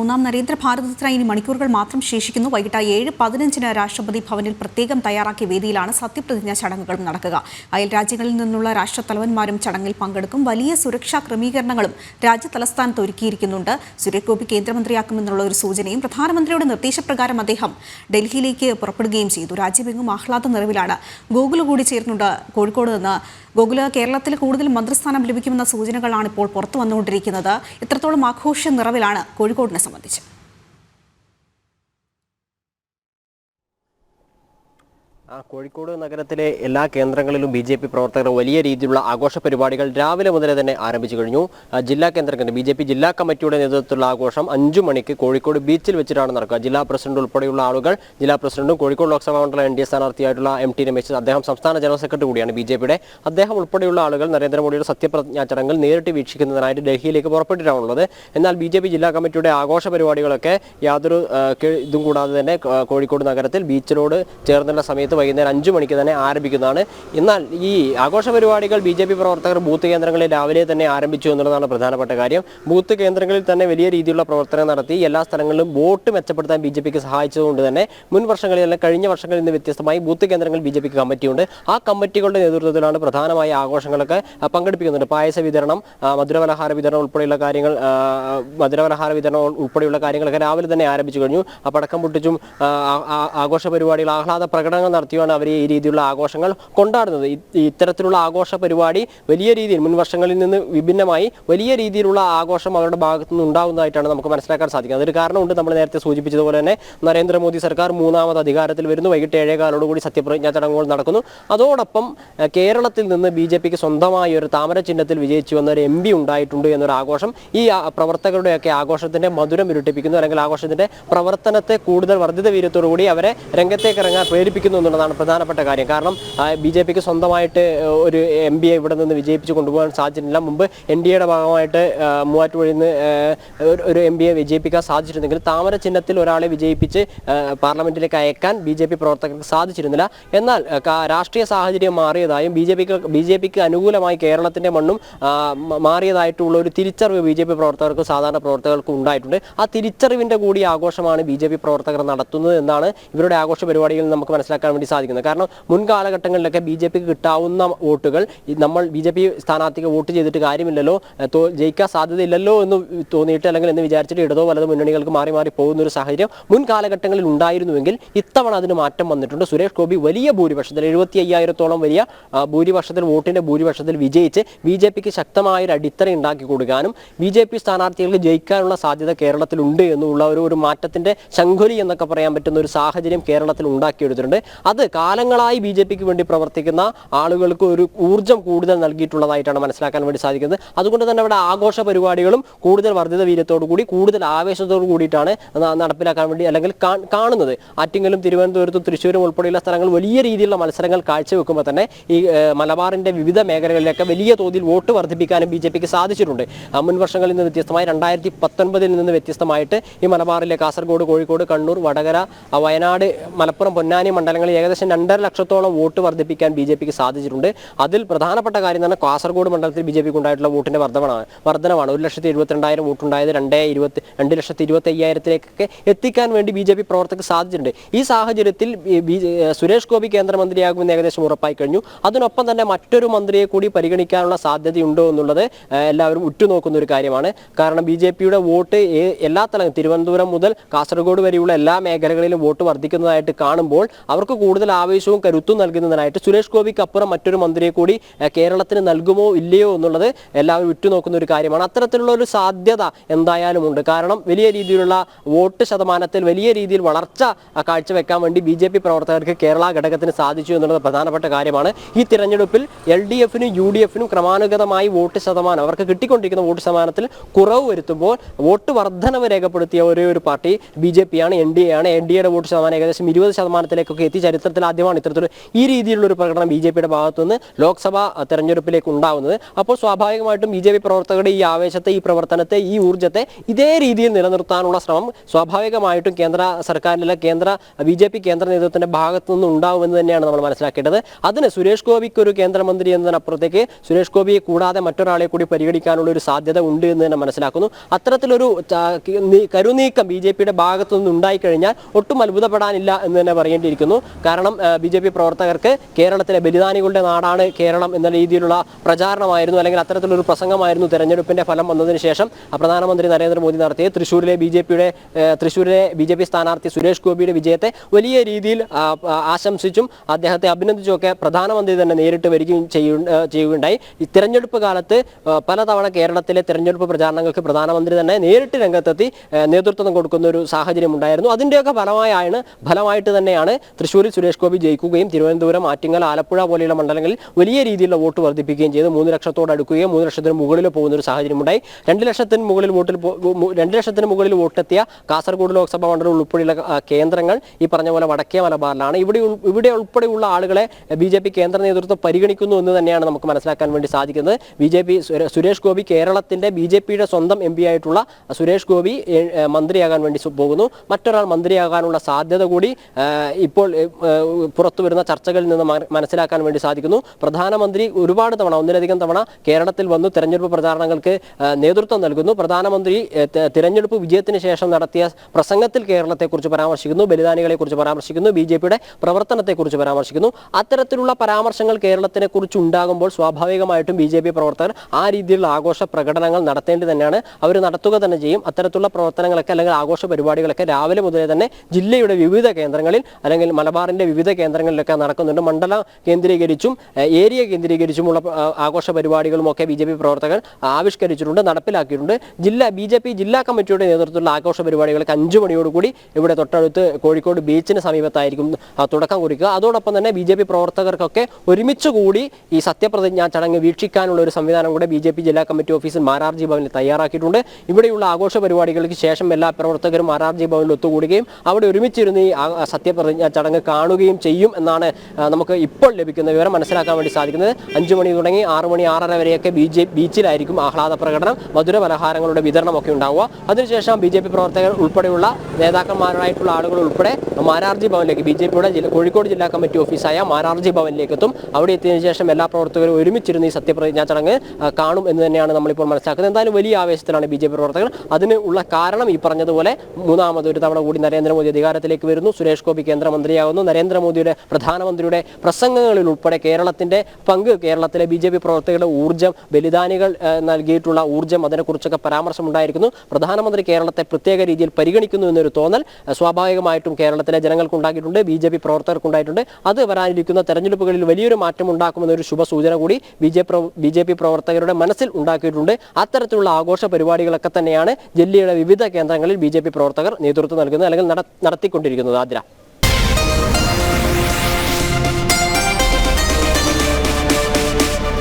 മൂന്നാം നരേന്ദ്ര ഭാരതത്തിനായി ഇനി മണിക്കൂറുകൾ മാത്രം ശേഷിക്കുന്നു. വൈകിട്ട് ഏഴ് പതിനഞ്ചിന് രാഷ്ട്രപതി ഭവനിൽ പ്രത്യേകം തയ്യാറാക്കിയ വേദിയിലാണ് സത്യപ്രതിജ്ഞാ ചടങ്ങുകൾ നടക്കുക. അയൽ രാജ്യങ്ങളിൽ നിന്നുള്ള രാഷ്ട്രത്തലവന്മാരും ചടങ്ങിൽ പങ്കെടുക്കും. വലിയ സുരക്ഷാ ക്രമീകരണങ്ങളും രാജ്യ തലസ്ഥാനത്ത് ഒരുക്കിയിരിക്കുന്നുണ്ട്. സുരേഷ് ഗോപി കേന്ദ്രമന്ത്രിയാക്കുമെന്നുള്ള ഒരു സൂചനയും പ്രധാനമന്ത്രിയുടെ നിർദ്ദേശപ്രകാരം അദ്ദേഹം ഡൽഹിയിലേക്ക് പുറപ്പെടുകയും ചെയ്തു. രാജ്യമെങ്ങും ആഹ്ലാദ നിറവിലാണ്. ഗോകുല കൂടി ചേർന്നുണ്ട് കോഴിക്കോട് നിന്ന് ഗോകുല കേരളത്തിൽ കൂടുതൽ മന്ത്രിസ്ഥാനം ലഭിക്കുമെന്ന സൂചനകളാണ് ഇപ്പോൾ പുറത്തു വന്നുകൊണ്ടിരിക്കുന്നത് എത്രത്തോളം ആഘോഷ നിറവിലാണ് കോഴിക്കോടിനെ സംബന്ധിച്ച്. കോഴിക്കോട് നഗരത്തിലെ എല്ലാ കേന്ദ്രങ്ങളിലും ബി ജെ പി പ്രവർത്തകർ വലിയ രീതിയിലുള്ള ആഘോഷ പരിപാടികൾ രാവിലെ മുതലേ തന്നെ ആരംഭിച്ചു കഴിഞ്ഞു. ജില്ലാ കേന്ദ്രങ്ങളിൽ ബി ജെ പി ജില്ലാ കമ്മിറ്റിയുടെ നേതൃത്വത്തിലുള്ള ആഘോഷം അഞ്ചു മണിക്ക് കോഴിക്കോട് ബീച്ചിൽ വെച്ചിട്ടാണ് നടക്കുക. ജില്ലാ പ്രസിഡന്റ് ഉൾപ്പെടെയുള്ള ആളുകൾ ജില്ലാ പ്രസിഡന്റും കോഴിക്കോട് ലോക്സഭാ മണ്ഡലം എൻ ഡി എ സ്ഥാനാർത്ഥിയായിട്ടുള്ള എം ടി രമേശ് അദ്ദേഹം സംസ്ഥാന ജനറൽ സെക്രട്ടറി കൂടിയാണ് ബി ജെ പിയുടെ. അദ്ദേഹം ഉൾപ്പെടെയുള്ള ആളുകൾ നരേന്ദ്രമോദിയുടെ സത്യപ്രതിജ്ഞാ ചടങ്ങുകൾ നേരിട്ട് വീക്ഷിക്കുന്നതിനായിട്ട് ഡൽഹിയിലേക്ക് പുറപ്പെട്ടിട്ടാണുള്ളത്. എന്നാൽ ബി ജെ പി ജില്ലാ കമ്മിറ്റിയുടെ ആഘോഷ പരിപാടികളൊക്കെ യാതൊരു ഇതും കൂടാതെ തന്നെ കോഴിക്കോട് നഗരത്തിൽ ബീച്ചിനോട് ചേർന്നുള്ള സമയത്ത് വൈകുന്നേരം അഞ്ചു മണിക്ക് തന്നെ ആരംഭിക്കുന്നതാണ്. എന്നാൽ ഈ ആഘോഷ പരിപാടികൾ ബി ജെ പി പ്രവർത്തകർ ബൂത്ത് കേന്ദ്രങ്ങളിൽ രാവിലെ തന്നെ ആരംഭിച്ചു എന്നുള്ളതാണ് പ്രധാനപ്പെട്ട കാര്യം. ബൂത്ത് കേന്ദ്രങ്ങളിൽ തന്നെ വലിയ രീതിയിലുള്ള പ്രവർത്തനം നടത്തി എല്ലാ സ്ഥലങ്ങളിലും വോട്ട് മെച്ചപ്പെടുത്താൻ ബി ജെ പിക്ക് സഹായിച്ചതുകൊണ്ട് തന്നെ മുൻ വർഷങ്ങളിൽ അല്ലെങ്കിൽ കഴിഞ്ഞ വർഷങ്ങളിൽ നിന്ന് വ്യത്യസ്തമായി ബൂത്ത് കേന്ദ്രങ്ങൾ ബി ജെ പിക്ക് കമ്മിറ്റിയുണ്ട് ആ കമ്മിറ്റികളുടെ നേതൃത്വത്തിലാണ് പ്രധാനമായ ആഘോഷങ്ങളൊക്കെ പങ്കെടുപ്പിക്കുന്നുണ്ട് പായസ വിതരണം മധുരപലഹാര വിതരണം ഉൾപ്പെടെയുള്ള കാര്യങ്ങൾ മധുരപലഹാര വിതരണം ഉൾപ്പെടെയുള്ള കാര്യങ്ങളൊക്കെ രാവിലെ തന്നെ ആരംഭിച്ചു കഴിഞ്ഞു. പടക്കം പൊട്ടിച്ചും ആഘോഷ പരിപാടികൾ ആഹ്ലാദ പ്രകടനങ്ങൾ നടത്തിയാണ് അവർ ഈ രീതിയിലുള്ള ആഘോഷങ്ങൾ കൊണ്ടാടുന്നത്. ഇത്തരത്തിലുള്ള ആഘോഷ പരിപാടി വലിയ രീതിയിൽ മുൻ വർഷങ്ങളിൽ നിന്ന് വിഭിന്നമായി വലിയ രീതിയിലുള്ള ആഘോഷം അവരുടെ ഭാഗത്തു നിന്ന് ഉണ്ടാകുന്നതായിട്ടാണ് നമുക്ക് മനസ്സിലാക്കാൻ സാധിക്കുന്നത്. അതൊരു കാരണമുണ്ട് നമ്മൾ നേരത്തെ സൂചിപ്പിച്ചതുപോലെ തന്നെ നരേന്ദ്രമോദി സർക്കാർ മൂന്നാമത് അധികാരത്തിൽ വരുന്നു. വൈകിട്ട് ഏഴേകാലോടുകൂടി സത്യപ്രതിജ്ഞാ ചടങ്ങുകൾ നടക്കുന്നു. അതോടൊപ്പം കേരളത്തിൽ നിന്ന് ബി ജെ പിക്ക് സ്വന്തമായി ഒരു താമര ചിഹ്നത്തിൽ വിജയിച്ചു വന്ന ഒരു എം പി ഉണ്ടായിട്ടുണ്ട് എന്നൊരു ആഘോഷം ഈ പ്രവർത്തകരുടെയൊക്കെ ആഘോഷത്തിന്റെ മധുരം ഇരുട്ടിപ്പിക്കുന്നു. അല്ലെങ്കിൽ ആഘോഷത്തിന്റെ പ്രവർത്തനത്തെ കൂടുതൽ വർദ്ധിത വീര്യത്തോടുകൂടി അവരെ രംഗത്തേക്ക് ഇറങ്ങാൻ പ്രേരിപ്പിക്കുന്നു എന്നുള്ളതാണ് പ്രധാനപ്പെട്ട കാര്യം. കാരണം ബി ജെ പിക്ക് സ്വന്തമായിട്ട് ഒരു എം പിയെ ഇവിടെ നിന്ന് വിജയിപ്പിച്ച് കൊണ്ടുപോകാൻ സാധിച്ചിട്ടില്ല. മുമ്പ് എൻ ഡി എയുടെ ഭാഗമായിട്ട് മൂവാറ്റുപുഴയിൽ നിന്ന് ഒരു- എം എം പിയെ വിജയിപ്പിക്കാൻ സാധിച്ചിരുന്നെങ്കിൽ താമര ചിഹ്നത്തിൽ ഒരാളെ വിജയിപ്പിച്ച് പാർലമെന്റിലേക്ക് അയക്കാൻ ബി ജെ പി പ്രവർത്തകർക്ക് സാധിച്ചിരുന്നില്ല. എന്നാൽ രാഷ്ട്രീയ സാഹചര്യം മാറിയതായും ബി ജെ പിക്ക് ബി ജെ പിക്ക് അനുകൂലമായി കേരളത്തിന്റെ മണ്ണും മാറിയതായിട്ടുള്ള ഒരു തിരിച്ചറിവ് ബി ജെ പി പ്രവർത്തകർക്കും സാധാരണ പ്രവർത്തകർക്കും ഉണ്ടായിട്ടുണ്ട്. ആ തിരിച്ചറിവിന്റെ കൂടി ആഘോഷമാണ് ബി ജെ പി പ്രവർത്തകർ നടത്തുന്നത് എന്നാണ് ഇവരുടെ ആഘോഷ പരിപാടികളിൽ നമുക്ക് മനസ്സിലാക്കാൻ വേണ്ടി സാധിക്കുന്നത്. കാരണം മുൻകാലഘട്ടങ്ങളിലൊക്കെ ബി ജെ പിക്ക് കിട്ടാവുന്ന വോട്ടുകൾ നമ്മൾ ബി ജെ പി സ്ഥാനാർത്ഥിക്ക് വോട്ട് ചെയ്തിട്ട് കാര്യമില്ലല്ലോ ജയിക്കാൻ സാധ്യതയില്ലല്ലോ എന്ന് തോന്നിയിട്ട് അല്ലെങ്കിൽ എന്ന് വിചാരിച്ചിട്ട് ഇടതോ വലതോ മുന്നണികൾക്ക് മാറി മാറി പോകുന്ന ഒരു സാഹചര്യം മുൻ കാലഘട്ടങ്ങളിൽ ഉണ്ടായിരുന്നുവെങ്കിൽ ഇത്തവണ അതിന് മാറ്റം വന്നിട്ടുണ്ട്. സുരേഷ് ഗോപി വലിയ ഭൂരിപക്ഷത്തിൽ എഴുപത്തി അയ്യായിരത്തോളം വലിയ ഭൂരിപക്ഷത്തിൽ വോട്ടിന്റെ ഭൂരിപക്ഷത്തിൽ വിജയിച്ച് ബി ജെ പിക്ക് ശക്തമായ ഒരു അടിത്തറ ഉണ്ടാക്കി കൊടുക്കാനും ബി ജെ പി സ്ഥാനാർത്ഥികൾക്ക് ജയിക്കാനുള്ള സാധ്യത കേരളത്തിലുണ്ട് എന്നുള്ള ഒരു ഒരു മാറ്റത്തിന്റെ ശങ്കുലി എന്നൊക്കെ പറയാൻ പറ്റുന്ന ഒരു സാഹചര്യം കേരളത്തിൽ ഉണ്ടാക്കിയെടുത്തിട്ടുണ്ട്. അത് കാലങ്ങളായി ബി ജെ പിക്ക് വേണ്ടി പ്രവർത്തിക്കുന്ന ആളുകൾക്ക് ഒരു ഊർജം കൂടുതൽ നൽകിയിട്ടുള്ളതായിട്ടാണ് മനസ്സിലാക്കാൻ വേണ്ടി സാധിക്കുന്നത്. അതുകൊണ്ട് തന്നെ അവിടെ ആഘോഷ പരിപാടികളും കൂടുതൽ വർദ്ധിത വീര്യത്തോടു കൂടി കൂടുതൽ ആവേശത്തോടു കൂടിയിട്ടാണ് നടപ്പിലാക്കാൻ വേണ്ടി അല്ലെങ്കിൽ കാണുന്നത്. ആറ്റിങ്ങലും തിരുവനന്തപുരത്തും തൃശ്ശൂരും ഉൾപ്പെടെയുള്ള സ്ഥലങ്ങൾ വലിയ രീതിയിലുള്ള മത്സരങ്ങൾ കാഴ്ചവെക്കുമ്പോൾ തന്നെ ഈ മലബാറിന്റെ വിവിധ മേഖലകളിലൊക്കെ വലിയ തോതിൽ വോട്ട് വർദ്ധിപ്പിക്കാനും ബി ജെ പിക്ക് സാധിച്ചിട്ടുണ്ട്. മുൻ വർഷങ്ങളിൽ നിന്ന് വ്യത്യസ്തമായി രണ്ടായിരത്തി പത്തൊൻപതിൽ നിന്ന് വ്യത്യസ്തമായിട്ട് ഈ മലബാറിലെ കാസർഗോഡ് കോഴിക്കോട് കണ്ണൂർ വടകര വയനാട് മലപ്പുറം പൊന്നാനി മണ്ഡലങ്ങളിൽ ഏകദേശം രണ്ടര ലക്ഷത്തോളം വോട്ട് വർദ്ധിപ്പിക്കാൻ ബി ജെ പിക്ക് സാധിച്ചിട്ടുണ്ട്. അതിൽ പ്രധാനപ്പെട്ട കാര്യം തന്നെ കാസർഗോഡ് മണ്ഡലത്തിൽ ബി ജെ പിക്ക് ഉണ്ടായിട്ടുള്ള വോട്ടിന്റെ വർധനമാണ് വർധനമാണ് ഒരു ലക്ഷത്തി എഴുപത്തിരണ്ടായിരം വോട്ടുണ്ടായത് രണ്ടേ ഇരുപത്തി രണ്ട് ലക്ഷത്തി ഇരുപത്തി അയ്യായിരത്തിലേക്കൊക്കെ എത്തിക്കാൻ വേണ്ടി ബി ജെ പി പ്രവർത്തകർക്ക് സാധിച്ചിട്ടുണ്ട്. ഈ സാഹചര്യത്തിൽ സുരേഷ് ഗോപി കേന്ദ്രമന്ത്രിയാകുമെന്ന് ഏകദേശം ഉറപ്പായി കഴിഞ്ഞു. അതിനൊപ്പം തന്നെ മറ്റൊരു മന്ത്രിയെ കൂടി പരിഗണിക്കാനുള്ള സാധ്യതയുണ്ടോ എന്നുള്ളത് എല്ലാവരും ഉറ്റുനോക്കുന്ന ഒരു കാര്യമാണ്. കാരണം ബി ജെ പിയുടെ വോട്ട് എല്ലാ തലങ്ങളും തിരുവനന്തപുരം മുതൽ കാസർഗോഡ് വരെയുള്ള എല്ലാ മേഖലകളിലും വോട്ട് വർദ്ധിക്കുന്നതായിട്ട് കാണുമ്പോൾ അവർക്ക് കൂടുതൽ ആവേശവും കരുത്തും നൽകുന്നതിനായിട്ട് സുരേഷ് ഗോപിക്ക് അപ്പുറം മറ്റൊരു മന്ത്രിയെ കൂടി കേരളത്തിന് നൽകുമോ ഇല്ലയോ എന്നുള്ളത് എല്ലാവരും ഉറ്റുനോക്കുന്ന ഒരു കാര്യമാണ്. അത്തരത്തിലുള്ള ഒരു സാധ്യത എന്തായാലും ഉണ്ട് കാരണം വലിയ രീതിയിലുള്ള വോട്ട് ശതമാനത്തിൽ വലിയ രീതിയിൽ വളർച്ച കാഴ്ചവെക്കാൻ വേണ്ടി ബി ജെ പി പ്രവർത്തകർക്ക് കേരള ഘടകത്തിന് സാധിച്ചു എന്നുള്ളത് പ്രധാനപ്പെട്ട കാര്യമാണ്. ഈ തിരഞ്ഞെടുപ്പിൽ എൽ ഡി എഫിനും യു ഡി എഫിനും ക്രമാനുഗതമായി വോട്ട് ശതമാനം അവർക്ക് കിട്ടിക്കൊണ്ടിരിക്കുന്ന വോട്ട് ശതമാനത്തിൽ കുറവ് വരുത്തുമ്പോൾ വോട്ട് വർധനവ് രേഖപ്പെടുത്തിയ ഒരേ ഒരു പാർട്ടി ബി ജെ പി ആണ് എൻ ഡി എ ആണ്. എൻ ഡി എയുടെ വോട്ട് ശതമാനം ഏകദേശം ഇരുപത് ശതമാനത്തിലേക്കൊക്കെ എത്തി ചരിത്ര ചരിത്രത്തിൽ ആദ്യമാണ് ഇത്തരത്തിൽ ഈ രീതിയിലുള്ള ഒരു പ്രകടനം ബി ജെ പിയുടെ ഭാഗത്തുനിന്ന് ലോക്സഭാ തെരഞ്ഞെടുപ്പിലേക്ക് ഉണ്ടാവുന്നത്. അപ്പോൾ സ്വാഭാവികമായിട്ടും ബി ജെ പി പ്രവർത്തകരുടെ ഈ ആവേശത്തെ ഈ പ്രവർത്തനത്തെ ഈ ഊർജത്തെ ഇതേ രീതിയിൽ നിലനിർത്താനുള്ള ശ്രമം സ്വാഭാവികമായിട്ടും കേന്ദ്ര സർക്കാരിലെ കേന്ദ്ര ബി ജെ പി കേന്ദ്ര നേതൃത്വത്തിന്റെ ഭാഗത്തു നിന്ന് ഉണ്ടാവുമെന്ന് തന്നെയാണ് നമ്മൾ മനസ്സിലാക്കേണ്ടത്. അതിന് സുരേഷ് ഗോപിക്ക് ഒരു കേന്ദ്രമന്ത്രി എന്നതിനപ്പുറത്തേക്ക് സുരേഷ് ഗോപിയെ കൂടാതെ മറ്റൊരാളെ കൂടി പരിഗണിക്കാനുള്ള ഒരു സാധ്യത ഉണ്ട് എന്ന് തന്നെ മനസ്സിലാക്കുന്നു. അത്തരത്തിലൊരു കരുനീക്കം ബി ജെ പിയുടെ ഭാഗത്തു നിന്ന് ഉണ്ടായിക്കഴിഞ്ഞാൽ ഒട്ടും അത്ഭുതപ്പെടാനില്ല എന്ന് തന്നെ പറയേണ്ടിയിരിക്കുന്നു. കാരണം ബി ജെ പി പ്രവർത്തകർക്ക് കേരളത്തിലെ ബലിദാനികളുടെ നാടാണ് കേരളം എന്ന രീതിയിലുള്ള പ്രചാരണമായിരുന്നു അല്ലെങ്കിൽ അത്തരത്തിലൊരു പ്രസംഗമായിരുന്നു തെരഞ്ഞെടുപ്പിന്റെ ഫലം വന്നതിന് ശേഷം പ്രധാനമന്ത്രി നരേന്ദ്രമോദി നടത്തിയ തൃശ്ശൂരിലെ ബി ജെ പിയുടെ തൃശ്ശൂരിലെ ബി ജെ പി സ്ഥാനാർത്ഥി സുരേഷ് ഗോപിയുടെ വിജയത്തെ വലിയ രീതിയിൽ ആശംസിച്ചും അദ്ദേഹത്തെ അഭിനന്ദിച്ചുമൊക്കെ പ്രധാനമന്ത്രി തന്നെ നേരിട്ട് വരികയും ചെയ്യ- ചെയ്യുകയുണ്ടായി. ഈ തിരഞ്ഞെടുപ്പ് കാലത്ത് പലതവണ കേരളത്തിലെ തിരഞ്ഞെടുപ്പ് പ്രചാരണങ്ങൾക്ക് പ്രധാനമന്ത്രി തന്നെ നേരിട്ട് രംഗത്തെത്തി നേതൃത്വം കൊടുക്കുന്ന ഒരു സാഹചര്യം ഉണ്ടായിരുന്നു അതിന്റെയൊക്കെ ഫലമായാണ് ഫലമായിട്ട് തന്നെയാണ് തൃശ്ശൂരിൽ സുരേഷ് ഗോപി ജയിക്കുകയും തിരുവനന്തപുരം ആറ്റിങ്ങൽ ആലപ്പുഴ പോലെയുള്ള മണ്ഡലങ്ങളിൽ വലിയ രീതിയിലുള്ള വോട്ട് വർദ്ധിപ്പിക്കുകയും ചെയ്ത്. മൂന്ന് ലക്ഷത്തോട് അടുക്കുകയും മൂന്ന് ലക്ഷത്തിന് മുകളിൽ പോകുന്ന ഒരു സാഹചര്യമുണ്ടായി. രണ്ട് ലക്ഷത്തിന് മുകളിൽ വോട്ടിൽ രണ്ട് ലക്ഷത്തിന് മുകളിൽ വോട്ടെത്തിയ കാസർഗോഡ് ലോക്സഭാ മണ്ഡലം ഉൾപ്പെടെയുള്ള കേന്ദ്രങ്ങൾ ഈ പറഞ്ഞ പോലെ വടക്കേ മലബാറിലാണ്. ഇവിടെ ഇവിടെ ഉൾപ്പെടെയുള്ള ആളുകളെ ബി ജെ പി കേന്ദ്ര നേതൃത്വം പരിഗണിക്കുന്നു എന്ന് തന്നെയാണ് നമുക്ക് മനസ്സിലാക്കാൻ വേണ്ടി സാധിക്കുന്നത്. B J P Suresh Gopi കേരളത്തിന്റെ ബി ജെ പിയുടെ സ്വന്തം എം പി ആയിട്ടുള്ള സുരേഷ് ഗോപി മന്ത്രിയാകാൻ വേണ്ടി പോകുന്നു. മറ്റൊരാൾ മന്ത്രിയാകാനുള്ള സാധ്യത കൂടി ഇപ്പോൾ പുറത്തു വരുന്ന ചർച്ചകളിൽ നിന്ന് മനസ്സിലാക്കാൻ വേണ്ടി സാധിക്കുന്നു. പ്രധാനമന്ത്രി ഒരുപാട് തവണ ഒന്നിലധികം തവണ കേരളത്തിൽ വന്നു തെരഞ്ഞെടുപ്പ് പ്രചാരണങ്ങൾക്ക് നേതൃത്വം നൽകുന്നു. പ്രധാനമന്ത്രി തിരഞ്ഞെടുപ്പ് വിജയത്തിന് ശേഷം നടത്തിയ പ്രസംഗത്തിൽ കേരളത്തെക്കുറിച്ച് പരാമർശിക്കുന്നു ബലിദാനികളെക്കുറിച്ച് പരാമർശിക്കുന്നു ബി ജെ പിയുടെ പ്രവർത്തനത്തെക്കുറിച്ച് പരാമർശിക്കുന്നു. അത്തരത്തിലുള്ള പരാമർശങ്ങൾ കേരളത്തിനെ കുറിച്ച് ഉണ്ടാകുമ്പോൾ സ്വാഭാവികമായിട്ടും ബി ജെ പി പ്രവർത്തകർ ആ രീതിയിലുള്ള ആഘോഷ പ്രകടനങ്ങൾ നടത്തേണ്ടി തന്നെയാണ്. അവർ നടത്തുക തന്നെ ചെയ്യും. അത്തരത്തിലുള്ള പ്രവർത്തനങ്ങളൊക്കെ അല്ലെങ്കിൽ ആഘോഷ പരിപാടികളൊക്കെ രാവിലെ മുതലേ തന്നെ ജില്ലയുടെ വിവിധ കേന്ദ്രങ്ങളിൽ അല്ലെങ്കിൽ മലബാറിന്റെ വിവിധ കേന്ദ്രങ്ങളിലൊക്കെ നടക്കുന്നുണ്ട്. മണ്ഡല കേന്ദ്രീകരിച്ചും ഏരിയ കേന്ദ്രീകരിച്ചുമുള്ള ആഘോഷ പരിപാടികളുമൊക്കെ ബി ജെ പി പ്രവർത്തകർ ആവിഷ്കരിച്ചിട്ടുണ്ട് നടപ്പിലാക്കിയിട്ടുണ്ട്. ജില്ലാ ബി ജെ പി ജില്ലാ കമ്മിറ്റിയുടെ നേതൃത്വത്തിലുള്ള ആഘോഷ പരിപാടികൾക്ക് അഞ്ചു മണിയോടുകൂടി ഇവിടെ തൊട്ടടുത്ത് കോഴിക്കോട് ബീച്ചിന് സമീപത്തായിരിക്കും തുടക്കം കുറിക്കുക. അതോടൊപ്പം തന്നെ ബി ജെ പി പ്രവർത്തകർക്കൊക്കെ ഒരുമിച്ച് കൂടി ഈ സത്യപ്രതിജ്ഞാ ചടങ്ങ് വീക്ഷിക്കാനുള്ള ഒരു സംവിധാനം കൂടെ ബി ജെ പി ജില്ലാ കമ്മിറ്റി ഓഫീസിൽ മാരാർജി ഭവനിൽ തയ്യാറാക്കിയിട്ടുണ്ട്. ഇവിടെയുള്ള ആഘോഷ പരിപാടികൾക്ക് ശേഷം എല്ലാ പ്രവർത്തകരും മാരാർജി ഭവനിൽ ഒത്തുകൂടുകയും അവിടെ ഒരുമിച്ചിരുന്ന് ഈ സത്യപ്രതിജ്ഞാ ചടങ്ങ് കാണുകയും ചെയ്യും എന്നാണ് നമുക്ക് ഇപ്പോൾ ലഭിക്കുന്ന വിവരം മനസ്സിലാക്കാൻ വേണ്ടി സാധിക്കുന്നത്. അഞ്ചു മണി തുടങ്ങി ആറ് മണി ആറര വരെയൊക്കെ ബി ജെ ബീച്ചിലായിരിക്കും ആഹ്ലാദ പ്രകടനം. മധുര പലഹാരങ്ങളുടെ വിതരണമൊക്കെ ഉണ്ടാവുക. അതിനുശേഷം ബി ജെ പി പ്രവർത്തകർ ഉൾപ്പെടെയുള്ള നേതാക്കന്മാരായിട്ടുള്ള ആളുകൾ ഉൾപ്പെടെ മാരാർജി ഭവനിലേക്ക് ബി ജെ പിയുടെ ജില്ല കോഴിക്കോട് ജില്ലാ കമ്മിറ്റി ഓഫീസായ മാരാർജി ഭവനിലേക്ക് എത്തും അവിടെ എത്തിയതിനു ശേഷം എല്ലാ പ്രവർത്തകരും ഒരുമിച്ചിരുന്ന് ഈ സത്യപ്രതിജ്ഞാ ചടങ്ങ് കാണും എന്ന് തന്നെയാണ് നമ്മളിപ്പോൾ മനസ്സിലാക്കുന്നത്. എന്തായാലും വലിയ ആവേശത്തിലാണ് ബി ജെ പി പ്രവർത്തകർ. അതിന് ഉള്ള കാരണം ഈ പറഞ്ഞതുപോലെ മൂന്നാമത് ഒരു തവണ കൂടി നരേന്ദ്രമോദി അധികാരത്തിലേക്ക് വരുന്നു. സുരേഷ് ഗോപി കേന്ദ്രമന്ത്രിയാകുന്നു നരേന്ദ്രമോദിയുടെ പ്രധാനമന്ത്രിയുടെ പ്രസംഗങ്ങളിൽ ഉൾപ്പെടെ കേരളത്തിന്റെ പങ്ക് കേരളത്തിലെ ബി ജെ പി പ്രവർത്തകരുടെ ഊർജം ബലിദാനികൾ നൽകിയിട്ടുള്ള ഊർജം അതിനെക്കുറിച്ചൊക്കെ പരാമർശമുണ്ടായിരിക്കുന്നു. പ്രധാനമന്ത്രി കേരളത്തെ പ്രത്യേക രീതിയിൽ പരിഗണിക്കുന്നു എന്നൊരു തോന്നൽ സ്വാഭാവികമായിട്ടും കേരളത്തിലെ ജനങ്ങൾക്കുണ്ടാക്കിയിട്ടുണ്ട് ബി ജെ പി പ്രവർത്തകർക്കുണ്ടായിട്ടുണ്ട്. അത് വരാനിരിക്കുന്ന തെരഞ്ഞെടുപ്പുകളിൽ വലിയൊരു മാറ്റം ഉണ്ടാക്കുമെന്നൊരു ശുഭസൂചന കൂടി B J B J P പ്രവർത്തകരുടെ മനസ്സിൽ ഉണ്ടാക്കിയിട്ടുണ്ട്. അത്തരത്തിലുള്ള ആഘോഷ പരിപാടികളൊക്കെ തന്നെയാണ് ജില്ലയുടെ വിവിധ കേന്ദ്രങ്ങളിൽ ബി പ്രവർത്തകർ നേതൃത്വം നൽകുന്നത് അല്ലെങ്കിൽ നട- നടത്തിക്കൊണ്ടിരിക്കുന്നത്. ആദ്ര